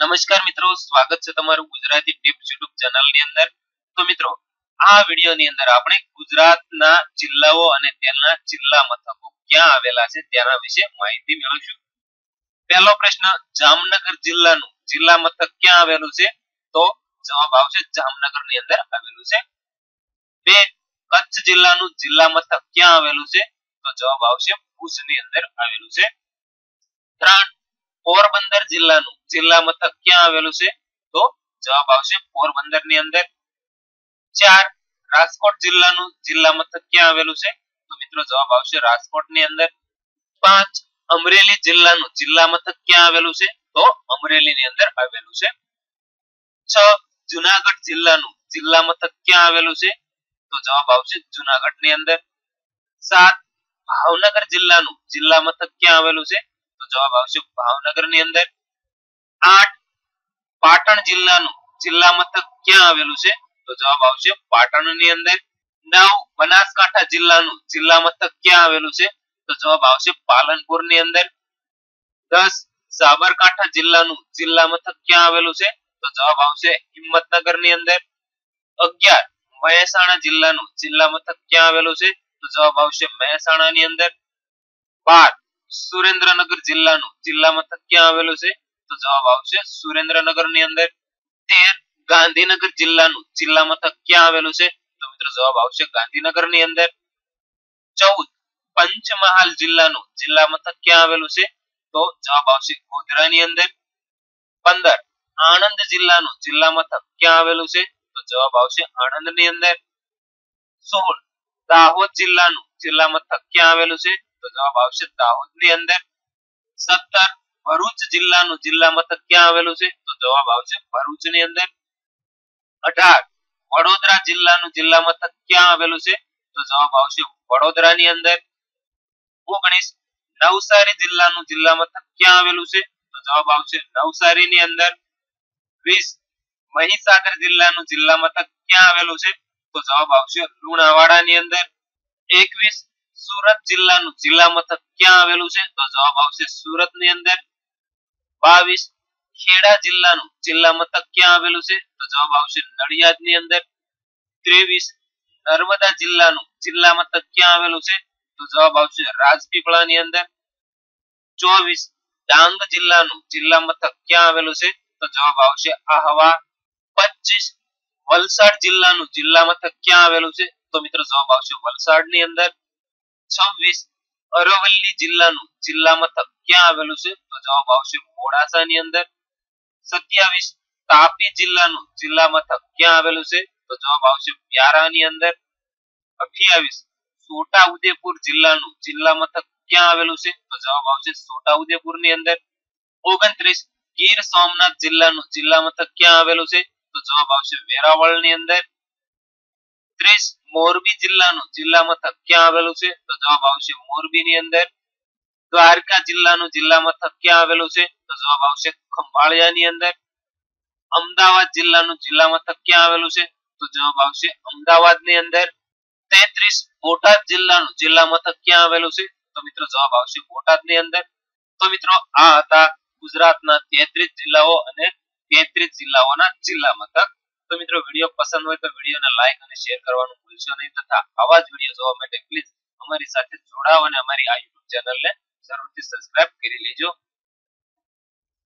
નમસ્કાર મિત્રો, સ્વાગત છે તમારું ગુજરાતી ટિપ્સ YouTube ચેનલની અંદર. તો મિત્રો, આ વિડિયો ની અંદર આપણે ગુજરાતના જિલ્લાઓ અને તેના જિલ્લા મથકો ક્યાં આવેલા છે તેના વિશે માહિતી મેળવશું. પહેલો પ્રશ્ન, જામનગર જિલ્લાનું જિલ્લા મથક ક્યાં આવેલું છે? તો જવાબ આવશે જામનગરની અંદર આવેલું છે. બે, કચ્છ જિલ્લાનું જિલ્લા મથક ક્યાં આવેલું છે? તો જવાબ આવશે ભુજની અંદર આવેલું છે. ત્રણ પોરબંદર જિલ્લાનું. જિલ્લા મથક ક્યાં આવેલું છે? તો જવાબ આવશે પોરબંદરની અંદર. ચાર, રાજકોટ જિલ્લાનું જિલ્લા મથક ક્યાં આવેલું છે? તો મિત્રો જવાબ આવશે રાજકોટની અંદર. પાંચ, અમરેલી જિલ્લાનું જિલ્લા મથક ક્યાં આવેલું છે? તો અમરેલી ની અંદર આવેલું છે. છ, જુનાગઢ જિલ્લાનું જિલ્લા મથક ક્યાં આવેલું છે? તો જવાબ આવશે જુનાગઢની અંદર. સાત, ભાવનગર જિલ્લાનું જિલ્લા મથક ક્યાં આવેલું છે? તો જવાબ આવશે ભાવનગરની અંદર. આઠ પાટણ જિલ્લાનું, જિલ્લા મથક ક્યાં આવેલું છે? તો જવાબ આવશે પાટણની અંદર. નવ બનાસકાંઠા જિલ્લાનું, જિલ્લા મથક ક્યાં આવેલું છે? તો જવાબ આવશે પાલનપુરની અંદર. દસ સાબરકાંઠા જિલ્લાનું, જિલ્લા મથક ક્યાં આવેલું છે? તો જવાબ આવશે હિંમતનગરની અંદર. અગિયાર મહેસાણા જિલ્લાનું, જિલ્લા મથક ક્યાં આવેલું છે? તો જવાબ આવશે મહેસાણા ની અંદર. બાર સુરેન્દ્રનગર જિલ્લાનું. જિલ્લા મથક ક્યાં આવેલું છે? તો જવાબ આવશે સુરેન્દ્રનગરની અંદર તેર ગાંધીનગર જિલ્લાનું. જિલ્લા મથક ક્યાં આવેલું છે? તો મિત્રો જવાબ આવશે ગાંધીનગરની અંદર. ચૌદ પંચમહાલ જિલ્લાનું. જિલ્લા મથક ક્યાં આવેલું છે? તો જવાબ આવશે ગોધરા ની અંદર. પંદર આણંદ જિલ્લાનું. જિલ્લા મથક ક્યાં આવેલું છે? તો જવાબ આવશે આણંદની અંદર. સોળ દાહોદ જિલ્લાનું. જિલ્લા મથક ક્યાં આવેલું છે? તો જવાબ આવશે દાહોદ. ની અંદર સત્તર, ભરૂચ જિલ્લાનું જિલ્લા મથક ક્યાં આવેલું છે? તો જવાબ આવશે ભરૂચની અંદર. અઢાર, વડોદરા જિલ્લાનું જિલ્લા મથક ક્યાં આવેલું છે? તો જવાબ આવશે વડોદરા ની અંદર. ઓગણીસ, નવસારી જિલ્લાનું જિલ્લા મથક ક્યાં આવેલું છે? તો જવાબ આવશે નવસારી ની અંદર. વીસ, મહીસાગર જિલ્લાનું જિલ્લા મથક ક્યાં આવેલું છે? તો જવાબ આવશે લુણાવાડા ની અંદર. એકવીસ સુરત જિલ્લાનું જિલ્લા મથક ક્યાં આવેલું છે? તો જવાબ આવશે સુરતની અંદર. બાવીસ ખેડા જિલ્લાનું જિલ્લા મથક ક્યાં આવેલું છે? તો જવાબ આવશે નડિયાદની અંદર. ત્રેવીસ નર્મદા જિલ્લાનું જિલ્લા મથક ક્યાં આવેલું છે? તો જવાબ આવશે રાજપીપળા ની અંદર. ચોવીસ ડાંગ જિલ્લાનું જિલ્લા મથક ક્યાં આવેલું છે? તો જવાબ આવશે આહવા. પચીસ વલસાડ જિલ્લાનું જિલ્લા મથક ક્યાં આવેલું છે? તો મિત્રો જવાબ આવશે વલસાડની અંદર. છવ્વીસ અરવલ્લી જિલ્લાનું જિલ્લા મથક ક્યાં આવેલું છે? તો જવાબ આવશે મોડાસાની અંદર. સત્યાવીસ તાપી જિલ્લાનું જિલ્લા મથક ક્યાં આવેલું છે? તો જવાબ આવશે વ્યારાની અંદર. અઠ્યાવીસ છોટા ઉદેપુર જિલ્લાનું જિલ્લા મથક ક્યાં આવેલું છે? તો જવાબ આવશે છોટા ઉદેપુરની અંદર. ઓગણત્રીસ ગીર સોમનાથ જિલ્લાનું જિલ્લા મથક ક્યાં આવેલું છે? તો જવાબ આવશે વેરાવળની અંદર. ત્રીસ મોરબી જિલ્લાનું જિલ્લા મથક ક્યાં આવેલું છે? તો જવાબ આવશે મોરબી અંદર. દ્વારકા જિલ્લાનું જિલ્લા મથક ક્યાં આવેલું છે? તો જવાબ આવશે ખંભાળિયા અંદર. અમદાવાદ જિલ્લાનું જિલ્લા મથક ક્યાં આવેલું છે? તો જવાબ આવશે અમદાવાદ અંદર. તેત્રીસ બોટાદ જિલ્લાનું જિલ્લા મથક ક્યાં આવેલું છે? તો મિત્રો જવાબ આવશે બોટાદ અંદર. તો મિત્રો આ હતા ગુજરાતના તેત્રીસ જિલ્લાઓ અને તેત્રીસ જિલ્લાઓના જિલ્લા મથક તો મિત્રો વીડિયો પસંદ હોય તો વિડીયોને લાઈક અને શેર કરવાનું ભૂલશો નહીં તથા આવા જ વીડિયો જોવા માટે પ્લીઝ અમારી સાથે જોડાઓ અને અમારી આ યુટ્યુબ ચેનલને જરૂરથી સબસ્ક્રાઇબ કરી લેજો.